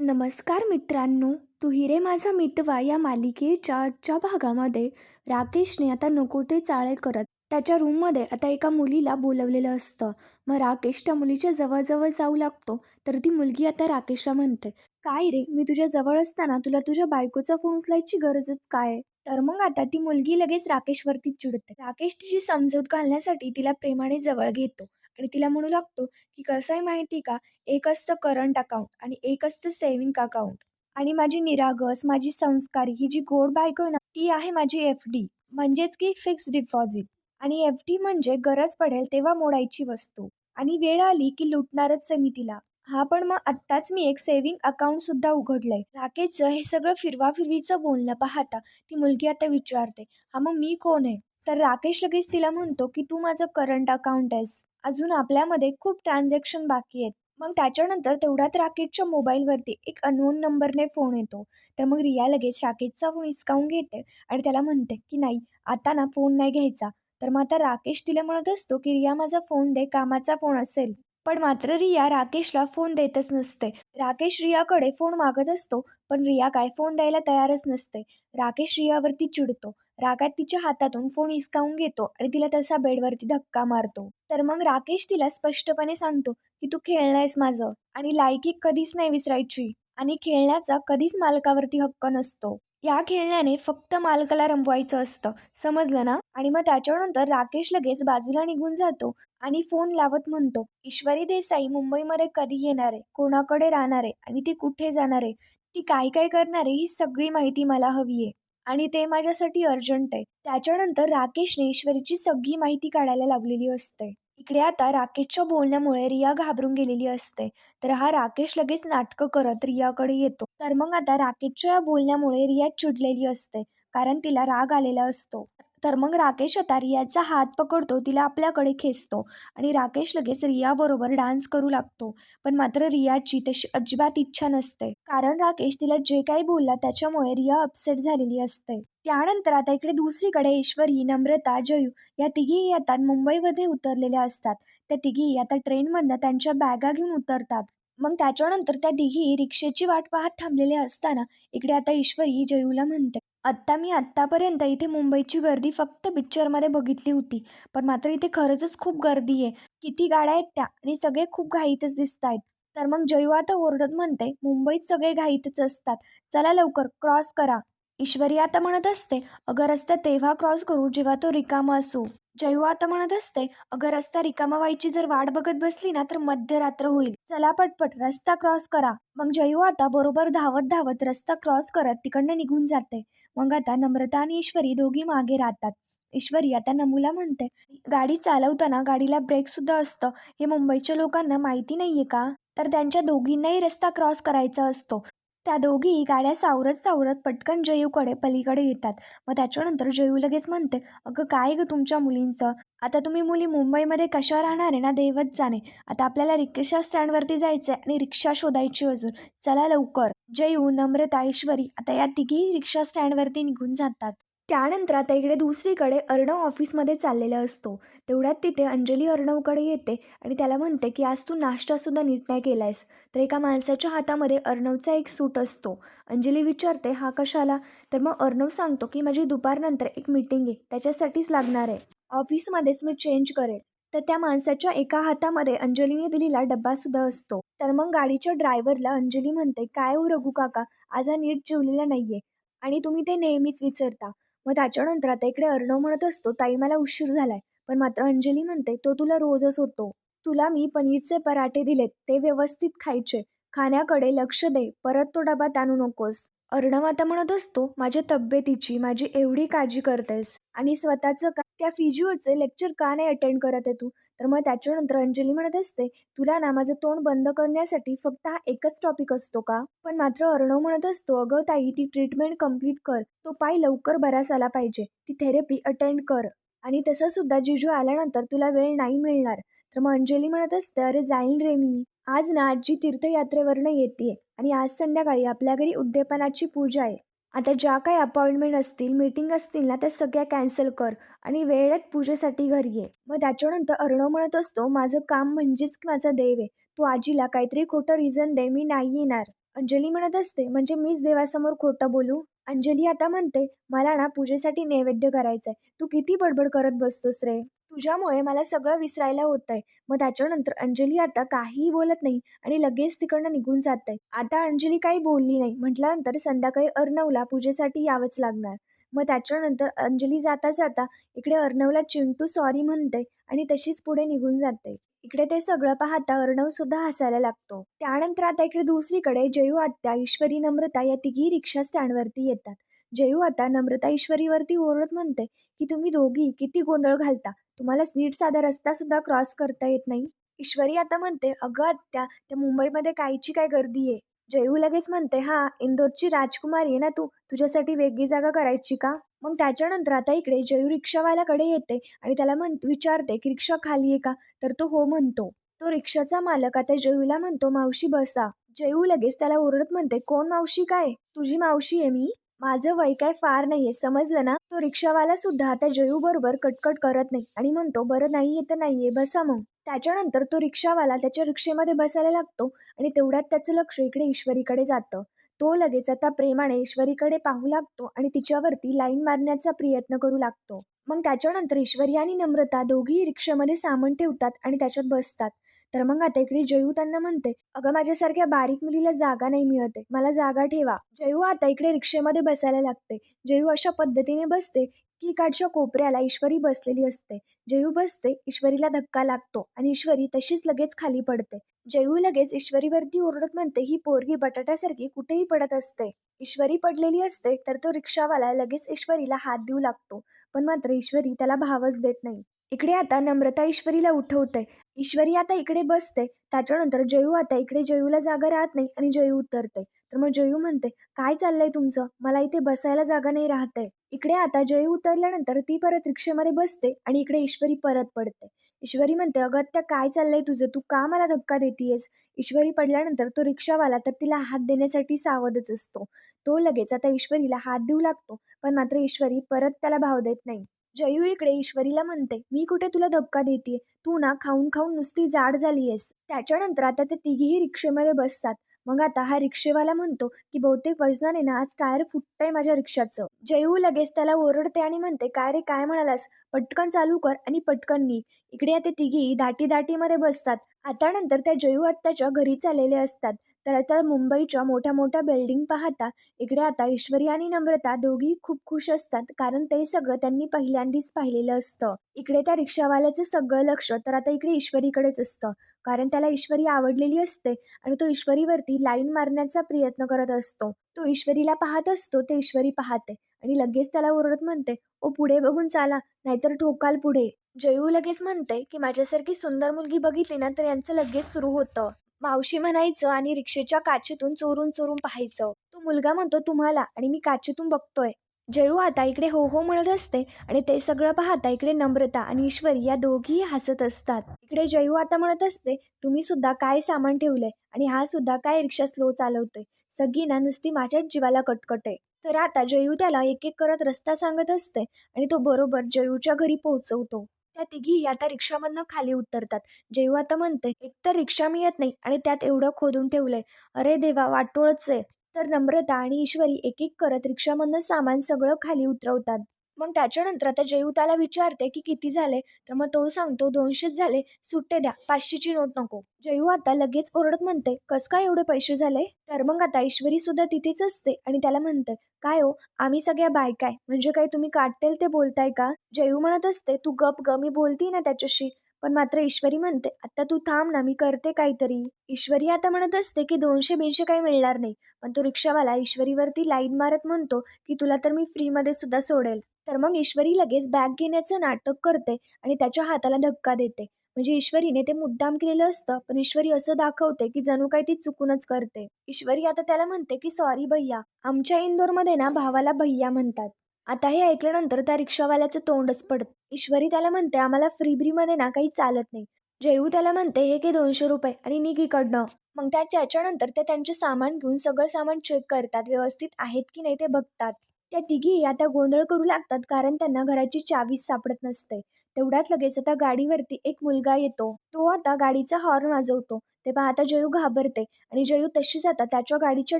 नमस्कार मित्रांनो तू हिरे माझा मितवा या मालिकेच्या आजच्या भागामध्ये राकेशने आता नको ते चाळे करत त्याच्या रूममध्ये आता एका मुलीला बोलवलेलं असतं. मग राकेश त्या मुलीच्या जवळजवळ जाऊ लागतो तर ती मुलगी आता राकेशला म्हणते काय रे मी तुझ्या जवळ असताना तुला तुझ्या बायकोचा फोन उचलायची गरजच काय? तर मग आता ती मुलगी लगेच राकेशवरती चिडते. राकेश तिची समजूत घालण्यासाठी तिला प्रेमाने जवळ घेतो. आणि तिला म्हणू लागतो की कसं आहे माहिती का? एक असतं करंट अकाउंट आणि एक असतं सेव्हिंग अकाउंट आणि माझी निरागस माझी संस्कारी ही जी गोड बायको आहे ना ती आहे माझी एफ डी म्हणजेच की फिक्स डिपॉझिट आणि एफ डी म्हणजे गरज पडेल तेव्हा मोडायची वस्तू. आणि वेळ आली की लुटणारच आहे मी तिला. हा पण मग आत्ताच मी एक सेव्हिंग अकाउंट सुद्धा उघडलंय. राकेशचं हे सगळं फिरवाफिरवीचं बोलणं पाहता ती मुलगी आता विचारते हा मग मी कोण आहे? तर राकेश लगेच तिला म्हणतो की तू माझं करंट अकाउंट आहेस. अजून आपल्यामध्ये खूप ट्रान्झॅक्शन बाकी आहेत. मग त्याच्यानंतर तेवढ्यात राकेशच्या मोबाईलवरती एक अननोन नंबरने फोन येतो. तर मग रिया लगेच राकेशचा फोन हिसकावून घेते आणि त्याला म्हणते की नाही आता ना फोन नाही घ्यायचा. तर मग आता राकेश तिला म्हणत असतो की रिया माझा फोन दे कामाचा फोन असेल. पण मात्र रिया राकेशला फोन देतच नसते. राकेश रियाकडे फोन मागत असतो पण रिया काय फोन द्यायला तयारच नसते. राकेश रियावरती चिडतो. रागात तिच्या हातातून फोन हिसकावून घेतो आणि तिला तसा बेडवरती धक्का मारतो. तर मग राकेश तिला स्पष्टपणे सांगतो की तू खेळणं माझं आणि लायकी कधीच नाही विसरायची आणि खेळण्याचा कधीच मालकावरती हक्क नसतो. या खेळण्याने फक्त मालकाला रमवायचं असतं. समजलं ना? आणि मग त्याच्यानंतर राकेश लगेच बाजूला निघून जातो आणि फोन लावत म्हणतो ईश्वरी देसाई मुंबईमध्ये कधी येणार आहे? कोणाकडे राहणार आहे? आणि ती कुठे जाणार आहे? ती काय काय करणार आहे? ही सगळी माहिती मला हवी आहे. आणि ते माझ्यासाठी अर्जंट आहे. त्याच्यानंतर राकेशने ईश्वरीची सगळी माहिती काढायला लावलेली असते. इकडे आता राकेशच्या बोलण्यामुळे रिया घाबरून गेलेली असते. तर हा राकेश लगेच नाटकं करत रियाकडे येतो. तर मग आता राकेशच्या बोलण्यामुळे रिया चिडलेली असते. कारण तिला राग आलेला असतो. तर मग राकेश आता रियाचा हात पकडतो तिला आपल्याकडे खेचतो आणि राकेश लगेच रियाबरोबर डान्स करू लागतो. पण मात्र रियाची तशी अजिबात इच्छा नसते. कारण राकेश तिला जे काही बोलला त्याच्यामुळे रिया अपसेट झालेली असते. त्यानंतर आता इकडे दुसरीकडे ईश्वरी नम्रता जयू या तिघीही आता मुंबईमध्ये उतरलेल्या असतात. त्या तिघी आता ट्रेनमधनं त्यांच्या बॅगा घेऊन उतरतात. मग त्याच्यानंतर त्या तिघी रिक्षेची वाट पाहत थांबलेल्या असताना इकडे आता ईश्वरी जयूला म्हणते आत्ता मी आत्तापर्यंत इथे मुंबईची गर्दी फक्त पिक्चरमध्ये बघितली होती. पण मात्र इथे खरंचच खूप गर्दी आहे. किती गाड्या आहेत त्या? आणि सगळे खूप घाईतच दिसत आहेत. तर मग जैवा आता ओरडत म्हणते मुंबईत सगळे घाईतच असतात. चला लवकर क्रॉस करा. ईश्वरी आता म्हणत असते अगं रस्ता तेव्हा क्रॉस करू जेव्हा तो रिकामा असू. जयू आता म्हणत असते अगं रस्ता रिकामा व्हायची जर वाट बघत बसली ना तर मध्यरात्र होईल. चला पटपट रस्ता क्रॉस करा. मग जयू आता बरोबर धावत धावत रस्ता क्रॉस करत तिकडनं निघून जाते. मग आता नम्रता आणि ईश्वरी दोघी मागे राहतात. ईश्वरी आता नमूला म्हणते गाडी चालवताना गाडीला ब्रेक सुद्धा असतं. हे मुंबईच्या लोकांना माहिती नाहीये का? तर त्यांच्या दोघींनाही रस्ता क्रॉस करायचा असतो. त्या दोघी गाड्या सावरत सावरत पटकन जयूकडे पलीकडे येतात. मग त्याच्यानंतर जयू लगेच म्हणते अगं काय ग तुमच्या मुलींचं? आता तुम्ही मुली मुंबईमध्ये कशा राहणार आहे ना देवच जाणे आता आपल्याला रिक्षा स्टँडवरती जायचं आहे आणि रिक्षा शोधायची अजून. चला लवकर. जयू नम्रता ऐश्वरी आता या तिघी रिक्षा स्टँडवरती निघून जातात. त्यानंतर आता इकडे दुसरीकडे अर्णव ऑफिसमध्ये चाललेला असतो. तेवढ्यात तिथे अंजली अर्णवकडे येते आणि त्याला म्हणते की आज तू नाश्तासुद्धा नीट नाही केला आहेस तर एका माणसाच्या हातामध्ये अर्णवचा एक सूट असतो. अंजली विचारते हा कशाला? तर मग अर्णव सांगतो की माझी दुपारनंतर एक मीटिंग आहे. त्याच्यासाठीच लागणार आहे. ऑफिसमध्येच मी चेंज करेल. तर त्या माणसाच्या एका हातामध्ये अंजलीने दिलेला डब्बासुद्धा असतो. तर मग गाडीच्या ड्रायव्हरला अंजली म्हणते काय हो रघु काका? आज हा नीट जेवलेला नाही आहे आणि तुम्ही ते नेहमीच विसरता. मग त्याच्यानंतर आता इकडे अर्णव म्हणत असतो ताई मला उशीर झालाय पण मात्र अंजली म्हणते तो तुला रोजच होतो. तुला मी पनीरचे पराठे दिलेत ते व्यवस्थित खायचे. खाण्याकडे लक्ष दे परत तो डबा ताणू नकोस. अर्णव आता म्हणत असतो माझ्या तब्येतीची माझी एवढी काळजी करतेस आणि स्वतःचं का त्या फिजिओचे लेक्चर का नाही अटेंड करत आहे तू? तर मग त्याच्यानंतर अंजली म्हणत असते तुला ना माझं तोंड बंद करण्यासाठी फक्त हा एकच टॉपिक असतो का? पण मात्र अर्णव म्हणत असतो अगं ताई ती ट्रीटमेंट कंप्लीट कर. तो पाय लवकर बराच आला पाहिजे. ती थेरपी अटेंड कर. आणि तसं सुद्धा जिजू आल्यानंतर तुला वेळ नाही मिळणार. तर मग अंजली म्हणत असते अरे जाईन रे मी. आज ना आजी तीर्थयात्रेवरनं येते आणि आज संध्याकाळी आपल्या घरी उद्यापनाची पूजा आहे. आता ज्या काही अपॉइंटमेंट असतील मीटिंग असतील ना त्या सगळ्या कॅन्सल कर आणि वेळेत पूजेसाठी घरी ये. मग त्याच्यानंतर अर्णव म्हणत असतो माझं काम म्हणजेच माझा देव आहे. तू आजीला काहीतरी खोटं रिझन दे मी नाही येणार. अंजली म्हणत असते म्हणजे मीच देवासमोर खोटं बोलू? अंजली आता म्हणते मला ना पूजेसाठी नैवेद्य करायचंय. तू किती बडबड करत बसतोस रे? तुझ्यामुळे मला सगळं विसरायला होत आहे मग त्याच्यानंतर अंजली आता काहीही बोलत नाही आणि लगेच तिकडनं निघून जात आहे आता अंजली काही बोलली नाही. म्हटल्यानंतर संध्याकाळी अर्णवला पूजेसाठी यावंच लागणार. मग त्याच्यानंतर अंजली जाता जाता इकडे अर्णवला चिंटू सॉरी म्हणते आणि तशीच पुढे निघून जाते इकडे ते सगळं पाहता अर्णव सुद्धा हसायला लागतो. त्यानंतर आता इकडे दुसरीकडे जयू आत्या ईश्वरी नम्रता या तिघी रिक्षा स्टँडवरती येतात. जयू आता नम्रता ईश्वरीवरती ओरडत म्हणते की तुम्ही दोघी किती गोंधळ घालता? तुम्हाला नीट साधा रस्ता सुद्धा क्रॉस करता येत नाही. ईश्वरी आता म्हणते अगं आत्या त्या मुंबईमध्ये कायची काय गर्दी आहे? जयू लगेच म्हणते हा इंदोरची राजकुमारी आहे ना तू? तुझ्यासाठी वेगळी जागा करायची का? मग त्याच्यानंतर आता इकडे जयू रिक्षावाल्याकडे येते आणि त्याला म्हण विचारते की रिक्षा खाली आहे का? तर तो हो म्हणतो. तो रिक्षाचा मालक आता जयूला म्हणतो मावशी बसा. जयू लगेच त्याला ओरडत म्हणते कोण मावशी? काय? तुझी मावशी आहे मी? माझं वय काय फार नाहीये समजलं ना? तो रिक्षावाला सुद्धा आता जयू बरोबर कटकट करत नाही आणि म्हणतो बरं नाहीये तर नाहीये बसा मग. त्याच्यानंतर तो रिक्षावाला त्याच्या रिक्षेमध्ये बसायला लागतो आणि तेवढ्यात त्याचं लक्ष इकडे ईश्वरीकडे जातं. तो लगेच आता प्रेमाने ईश्वरीकडे पाहू लागतो आणि तिच्यावरती लाईन मारण्याचा प्रयत्न करू लागतो. मग त्याच्यानंतर ईश्वरी आणि नम्रता दोघीही रिक्षामध्ये सामान ठेवतात आणि त्याच्यात बसतात. तर मग आता इकडे जयू त्यांना म्हणते अगं माझ्यासारख्या बारीक मुलीला जागा नाही मिळते. मला जागा ठेवा. जयू आता इकडे रिक्षेमध्ये बसायला लागते. जयू अशा पद्धतीने बसते की काठच्या कोपऱ्याला ईश्वरी बसलेली असते. जयू बसते ईश्वरीला धक्का लागतो आणि ईश्वरी तशीच लगेच खाली पडते. जयू लगेच ईश्वरीवरती ओरडत म्हणते ही पोरगी बटाट्यासारखी कुठेही पडत असते. ईश्वरी पडलेली असते तर तो रिक्षावाला लगेच ईश्वरीला हात देऊ लागतो. पण मात्र ईश्वरी त्याला भावच देत नाही. इकडे आता नम्रता ईश्वरीला उठवते. ईश्वरी आता इकडे बसते. त्याच्यानंतर जयू आता इकडे जयूला जागा राहत नाही आणि जयू उतरते. तर मग जयू म्हणते काय चाललंय तुमचं? मला इथे बसायला जागा नाही राहते इकडे आता जयू उतरल्यानंतर ती परत रिक्षेमध्ये बसते आणि इकडे ईश्वरी परत पडते. ईश्वरी म्हणते अगं त्या काय चाललंय तुझं? तू का मला धक्का देतीयस? ईश्वरी पडल्यानंतर तो रिक्षावाला तर तिला हात देण्यासाठी सावधच असतो. तो लगेच आता ईश्वरीला हात देऊ लागतो पण मात्र ईश्वरी परत त्याला भाव देत नाही. जयू इकडे ईश्वरीला म्हणते मी कुठे तुला धक्का देते तू ना खाऊन खाऊन नुसती जाड झालीयस. त्याच्यानंतर आता ते तिघीही रिक्षेमध्ये बसतात. मग आता हा रिक्षेवाला म्हणतो की बहुतेक वजनाने ना आज टायर फुटतंय माझ्या रिक्षाचं. जयू लगेच त्याला ओरडते आणि म्हणते काय रे काय म्हणालास? पटकन चालू कर आणि पटकन नी. इकडे आता तिघी दाटी दाटीमध्ये बसतात. आतानंतर त्या जयू आत्ताच्या घरी चाललेले असतात. तर आता मुंबईच्या मोठ्या मोठ्या बिल्डिंग पाहता इकडे आता ईश्वरी आणि नम्रता दोघी खूप खुश असतात कारण ते सगळं त्यांनी पहिल्यांदाच पाहिलेलं असतं. इकडे त्या रिक्षावाल्याचं सगळं लक्ष तर आता इकडे ईश्वरीकडेच असतं. कारण त्याला ईश्वरी आवडलेली असते आणि तो ईश्वरीवरती लाईन मारण्याचा प्रयत्न करत असतो. तो ईश्वरीला पाहत असतो ते ईश्वरी पाहते आणि लगेच त्याला ओरडत म्हणते ओ पुढे बघून चाला नाहीतर ठोकाल पुढे. जयू लगेच म्हणते की माझ्यासारखी सुंदर मुलगी बघितली ना तर यांचं लगेच सुरू होतं. मावशी म्हणायचं आणि रिक्षेच्या काचेतून चोरून चोरून पाहायचं. तो मुलगा म्हणतो तुम्हाला आणि मी काचेतून बघतोय. जयू आता इकडे हो हो म्हणत असते आणि ते सगळं पाहता इकडे नम्रता आणि ईश्वरी या दोघीही हसत असतात. इकडे जयू आता म्हणत असते तुम्ही सुद्धा काय सामान ठेवलंय आणि हा सुद्धा काय रिक्षा स्लो चालवतोय? सगळी ना नुसती माझ्याच जीवाला कटकट आहे तर आता जयू त्याला एक एक करत रस्ता सांगत असते आणि तो बरोबर जयूच्या घरी पोहोचवतो. त्या तिघी आता रिक्षामधनं खाली उतरतात. जयू आता म्हणते एक तर रिक्षा मिळत नाही आणि त्यात एवढं खोदून ठेवलंय. अरे देवा वाटोळच आहे. तर नम्रता आणि ईश्वरी एक एक करत रिक्षामधनं सामान सगळं खाली उतरवतात. मग त्याच्यानंतर आता जयू त्याला विचारते की किती झाले? तर मग तो सांगतो दोनशेच झाले. सुट्टे द्या. पाचशेची नोट नको. जयू आता लगेच ओरडत म्हणते कस काय एवढे पैसे झाले? तर मग आता ईश्वरी सुद्धा तिथेच असते आणि त्याला म्हणते काय हो? आम्ही सगळ्या बायकाय म्हणजे काय तुम्ही काटतेल ते बोलताय का? जयू म्हणत असते तू गप ग मी बोलती ना त्याच्याशी. पण मात्र ईश्वरी म्हणते आता तू थांब ना मी करते काहीतरी. ईश्वरी आता म्हणत असते की दोनशे बिनशे काही मिळणार नाही. पण तो रिक्षावाला ईश्वरीवरती लाईन मारत म्हणतो की तुला तर मी फ्रीमध्ये सुद्धा सोडेल. तर मग ईश्वरी लगेच बॅग घेण्याचं नाटक करते आणि त्याच्या हाताला धक्का देते. म्हणजे ईश्वरीने ते मुद्दाम केलेलं असतं पण ईश्वरी असं दाखवते की जणू काही ती चुकूनच करते. ईश्वरी आता त्याला म्हणते की सॉरी भैया. आमच्या इंदोरमध्ये ना भावाला भैया म्हणतात. आता हे ऐकल्यानंतर त्या रिक्षावाल्याचं तोंडच पडत. ईश्वरी त्याला म्हणते आम्हाला फ्रीब्रीमध्ये ना काही चालत नाही. जयू त्याला म्हणते हे की दोनशे रुपये आणि निघ इकडनं. मग त्या त्याच्यानंतर ते त्यांचे सामान घेऊन सगळं सामान चेक करतात. व्यवस्थित आहेत की नाही ते बघतात. त्या तिघी आता गोंधळ करू लागतात कारण त्यांना घराची चावी सापडत नसते. तेवढ्यात लगेच आता गाडीवरती एक मुलगा येतो. तो आता गाडीचा हॉर्न वाजवतो. तेव्हा आता जयू घाबरते आणि जयू तशीच आता त्याच्या गाडीच्या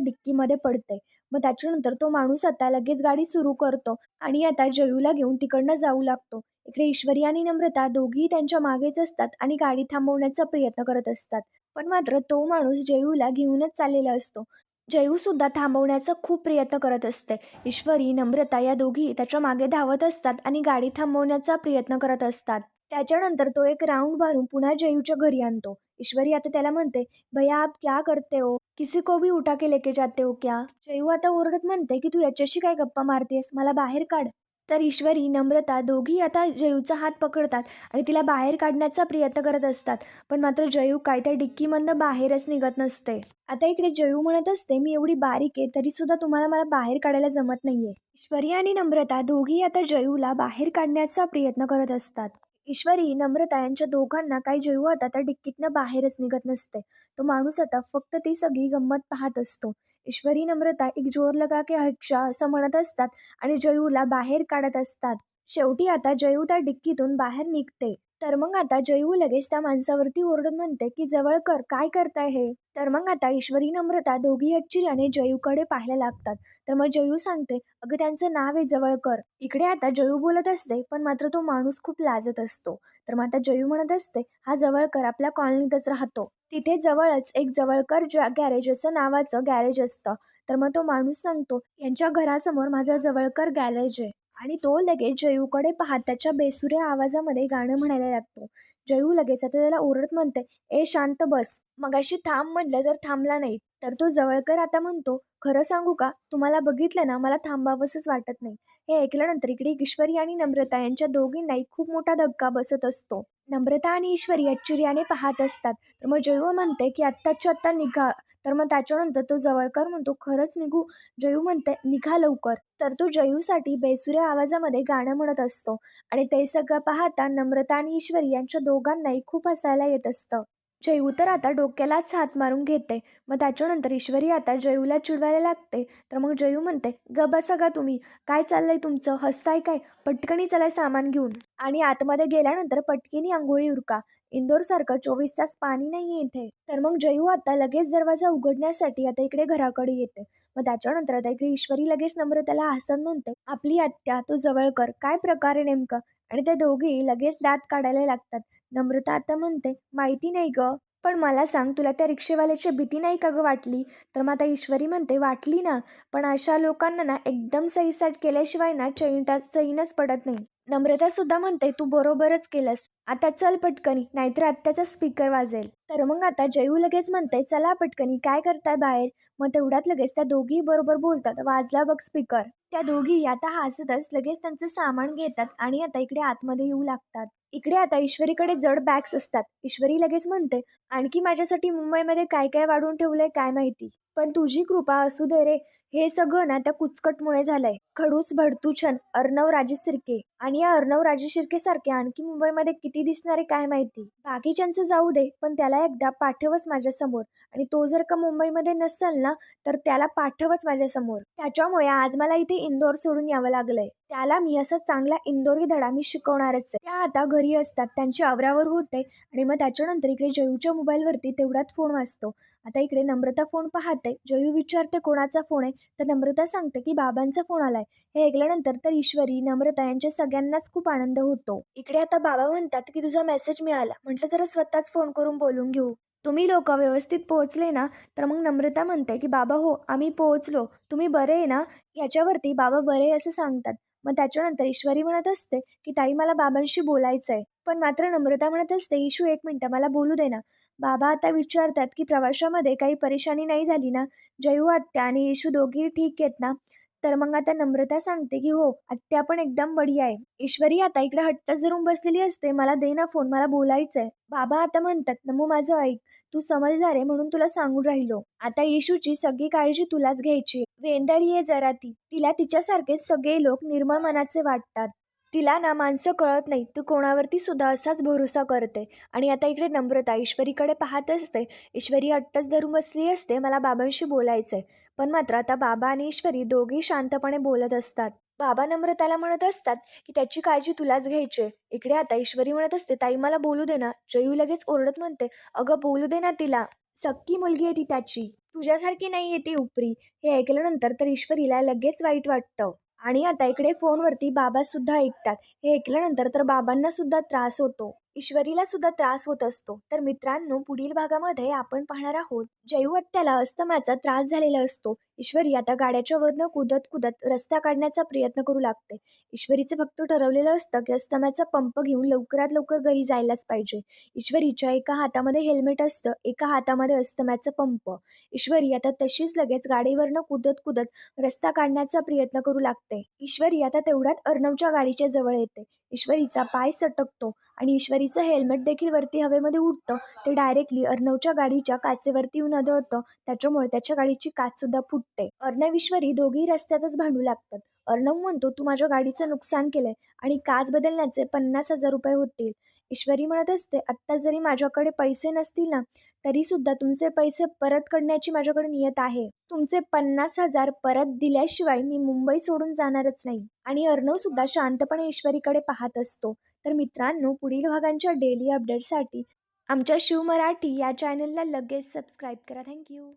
डिक्कीमध्ये पडते. मग त्याच्यानंतर तो माणूस आता लगेच गाडी सुरू करतो आणि आता जयूला घेऊन तिकडनं जाऊ लागतो. इकडे ईश्वरी आणि नम्रता दोघीही त्यांच्या मागेच असतात आणि गाडी थांबवण्याचा प्रयत्न करत असतात. पण मात्र तो माणूस जयूला घेऊनच चाललेला असतो. जयूसुद्धा थांबवण्याचा खूप प्रयत्न करत असते. ईश्वरी नम्रता या दोघी त्याच्यामागे धावत असतात आणि गाडी थांबवण्याचा प्रयत्न करत असतात. त्याच्यानंतर तो एक राऊंड मारून पुन्हा जयूच्या घरी आणतो. ईश्वरी आता त्याला म्हणते भैया आप क्या करते हो? किसी को भी उठा के लेके जाते हो क्या? जयू आता ओरडत म्हणते की तू याच्याशी काय गप्पा मारतेस? मला बाहेर काढ. तर ईश्वरी नम्रता दोघी आता जयूचा हात पकडतात आणि तिला बाहेर काढण्याचा प्रयत्न करत असतात. पण मात्र जयू काय त्या डिक्कीमधनं बाहेरच निघत नसते. आता इकडे जयू म्हणत असते मी एवढी बारीक आहे तरी सुद्धा तुम्हाला मला बाहेर काढायला जमत नाहीये. ईश्वरी आणि नम्रता दोघी आता जयूला बाहेर काढण्याचा प्रयत्न करत असतात. ईश्वरी नम्रता यांच्या दोघांना काही जयू आता त्या डिक्कीतनं बाहेरच निघत नसते. तो माणूस आता फक्त ती सगळी गंमत पाहत असतो. ईश्वरी नम्रता एक जोर लगा की हक्षा असं म्हणत असतात आणि जयूला बाहेर काढत असतात. शेवटी आता जयू त्या डिक्कीतून बाहेर निघते. तर मग आता जयू लगेच त्या माणसावरती ओरडून म्हणते की जवळ कर काय करताय हे? तर मग आता ईश्वरी नम्रता दोघी आश्चर्याने जयूकडे पाहायला लागतात. तर मग जयू सांगते अगं त्यांचं नाव आहे जवळकर इकडे आता जयू बोलत असते पण मात्र तो माणूस खूप लाजत असतो. तर मग आता जयू म्हणत असते हा जवळकर आपल्या कॉलनीतच राहतो. तिथे जवळच एक जवळकर ज्या गॅरेज असं नावाचं गॅरेज असतं. तर मग तो माणूस सांगतो यांच्या घरासमोर माझा जवळकर गॅरेज आहे. आणि तो लगेच जयूकडे पाहत त्याच्या बेसुऱ्या आवाजामध्ये गाणं म्हणायला लागतो. जयू लगेच आता त्याला ओरडत म्हणते ए शांत बस. मगाशी थांब म्हटलं जर थांबला नाही तर तो जवळकर आता म्हणतो. खरं सांगू का? तुम्हाला बघितलं ना मला थांबावंसंच वाटत नाही. हे ऐकल्यानंतर इकडे ईश्वरी आणि नम्रता यांच्या दोघींनाही खूप मोठा धक्का बसत असतो. नम्रता आणि ईश्वरी आश्चर्याने पाहत असतात. तर मग जयू म्हणते की आत्ताच्या आत्ता निघा. तर मग त्याच्यानंतर तो जवळकर म्हणतो खरंच निघू. जयू म्हणते निघा लवकर. तर तो जयूसाठी बेसुऱ्या आवाजामध्ये गाणं म्हणत असतो. आणि ते सगळं पाहता नम्रता आणि ईश्वरी यांच्या दोघांनाही खूप हसायला येत असतं. जयू तर आता डोक्यालाच हात मारून घेते मग त्याच्यानंतर ईश्वरी आता जयूला चिडवायला लागते. तर मग जयू म्हणते ग बसा गा तुम्ही. काय चाललंय तुमचं? हसताय काय? पटकनी चला सामान घेऊन. आणि आतमध्ये गेल्यानंतर पटकीनी आंघोळी उरका. इंदोरसारखं चोवीस तास पाणी नाही आहे इथे. तर मग जयू आता लगेच दरवाजा उघडण्यासाठी आता इकडे घराकडे येते. मग त्याच्यानंतर आता इकडे ईश्वरी लगेच नम्रताला हसन म्हणते आपली आत्या तो जवळ कर. काय प्रकारे नेमकं? आणि ते दोघे लगेच दात काढायला लागतात. नम्रता आता म्हणते माहिती नाही ग पण मला सांग तुला त्या रिक्षेवाल्याची भीती नाही का ग वाटली? तर मग आता ईश्वरी म्हणते वाटली ना पण अशा लोकांना ना एकदम सहीसाट केल्याशिवाय ना चैनटा चैनच पडत नाही. नम्रता सुद्धा म्हणते तू बरोबरच केलंस आता चल पटकनी नाहीतर आत्याचा स्पीकर वाजेल. तर मग आता जयू लगेच म्हणते चला पटकनी काय करताय बाहेर? मग तेवढ्यात लगेच त्या दोघी बरोबर बोलतात वाजला बघ स्पीकर. त्या दोघी आता हसतच लगेच त्यांचं सामान घेतात आणि आता इकडे आतमध्ये येऊ लागतात. इकडे आता ईश्वरीकडे जड बॅग्स असतात. ईश्वरी लगेच म्हणते आणखी माझ्यासाठी मुंबईमध्ये काय काय वाढून ठेवलंय काय माहिती? पण तुझी कृपा असू दे रे. हे सगळं ना त्या कुचकटमुळे झालंय. खडूस भडतुछन अर्णव राजे शिर्के. आणि या अर्णव राजे शिर्के सारखे आणखी मुंबईमध्ये किती दिसणारे काय माहिती? बाकीच्यांचं जाऊ दे पण त्याला एकदा पाठवच माझ्यासमोर आणि तो जर का मुंबईमध्ये नसेल ना तर त्याला पाठवच माझ्यासमोर त्याच्यामुळे आज मला इथे इंदोर सोडून यावं लागलंय. त्याला मी असा चांगला इंदोरी धडा मी शिकवणारच आहे. त्या आता घरी असतात त्यांची आवरावर होते आणि मग त्याच्यानंतर इकडे जयूच्या मोबाईलवरती तेवढ्यात फोन वाचतो. आता इकडे नम्रता फोन पाहते. जयू विचारते कोणाचा फोन आहे तर नम्रता सांगते की बाबांचा फोन आलाय. हे ऐकल्यानंतर तर ईश्वरी नम्रता यांच्या सगळ्यांनाच खूप आनंद होतो. इकडे आता बाबा म्हणतात की तुझा मेसेज मिळाला. म्हटलं जरा स्वतःच फोन करून बोलून घेऊ. तुम्ही लोक व्यवस्थित पोहोचले ना तर मग नम्रता म्हणते की बाबा हो आम्ही पोहोचलो. तुम्ही बरे आहे ना? याच्यावरती बाबा बरे असं सांगतात. मग त्याच्यानंतर ईश्वरी म्हणत असते की ताई मला बाबांशी बोलायचं आहे पण मात्र नम्रता म्हणत असते इशू एक मिनटं मला बोलू दे ना. बाबा आता विचारतात की प्रवाशामध्ये काही परेशानी नाही झाली ना? जयू हो आत्या आणि इशू दोघी ठीक आहेत ना? तर मग आता नम्रता सांगते की हो आत्या पण एकदम बढिया आहे. ईश्वरी आता इकडे हट्ट धरून बसलेली असते. मला दे ना फोन मला बोलायचं आहे बाबा आता म्हणतात नमू माझं ऐक. तू समजदार आहे म्हणून तुला सांगून राहिलो. आता येशूची सगळी काळजी तुलाच घ्यायची वेंदळी आहे जरा ती. तिला तिच्यासारखेच सगळे लोक निर्मळ मनाचे वाटतात. तिला ना माणसं कळत नाही तू कोणावरती सुद्धा असाच भरोसा करते. आणि आता इकडे नम्रता ईश्वरीकडे पाहत असते. ईश्वरी अट्टच धरून बसली असते. मला बाबांशी बोलायचं आहे पण मात्र आता बाबा आणि ईश्वरी दोघी शांतपणे बोलत असतात. बाबा नम्रताला म्हणत असतात की त्याची काळजी तुलाच घ्यायची आहे. इकडे आता ईश्वरी म्हणत असते ताई मला बोलू दे ना. जयू लगेच ओरडत म्हणते अगं बोलू दे ना तिला. सक्की मुलगी आहे ती त्याची. तुझ्यासारखी नाही आहे ती उपरी. हे ऐकल्यानंतर तर ईश्वरीला लगेच वाईट वाटतं. आणि आता इकडे फोनवरती बाबा सुद्धा ऐकतात. हे ऐकल्यानंतर तर बाबांना सुद्धा त्रास होतो. ईश्वरीला सुद्धा त्रास होत असतो. तर मित्रांनो पुढील भागामध्ये आपण पाहणार आहोत. जयू हत्याला अस्तमाचा त्रास झालेला असतो. ईश्वरी आता गाड्याच्या वरनं कुदत कुदत रस्ता काढण्याचा प्रयत्न करू लागते. ईश्वरीचं फक्त ठरवलेलं असतं की अस्तमाचा पंप घेऊन लवकरात लवकर घरी जायलाच पाहिजे. ईश्वरीच्या एका हातामध्ये हेल्मेट असतं एका हातामध्ये अस्तम्याचा पंप. ईश्वरी आता तशीच लगेच गाडीवरनं कुदत कुदत रस्ता काढण्याचा प्रयत्न करू लागते. ईश्वरी आता तेवढ्यात अर्णवच्या गाडीच्या जवळ येते. ईश्वरीचा पाय सटकतो आणि ईश्वरीचं हेल्मेट देखील वरती हवेमध्ये उडतं. ते डायरेक्टली अर्णवच्या गाडीच्या काचेवरती येऊन आदळतं त्याच्यामुळे त्याच्या गाडीची काचसुद्धा फुट अर्णव ईश्वरी दोघी रस्त्यातच भांडू लागतात. अर्णव म्हणतो तू माझ्या गाडीचं नुकसान केलंय आणि काच बदलण्याचे पन्नास हजार रुपये होतील. ईश्वरी म्हणत असते आत्ता जरी माझ्याकडे पैसे नसतील ना तरीसुद्धा तुमचे पैसे परत करण्याची माझ्याकडे नियत आहे. तुमचे पन्नास हजार परत दिल्याशिवाय मी मुंबई सोडून जाणारच नाही. आणि अर्णव सुद्धा शांतपणे ईश्वरीकडे पाहत असतो. तर मित्रांनो पुढील भागांच्या डेली अपडेटसाठी आमच्या शिव मराठी या चॅनलला लगेच सबस्क्राईब करा. थँक्यू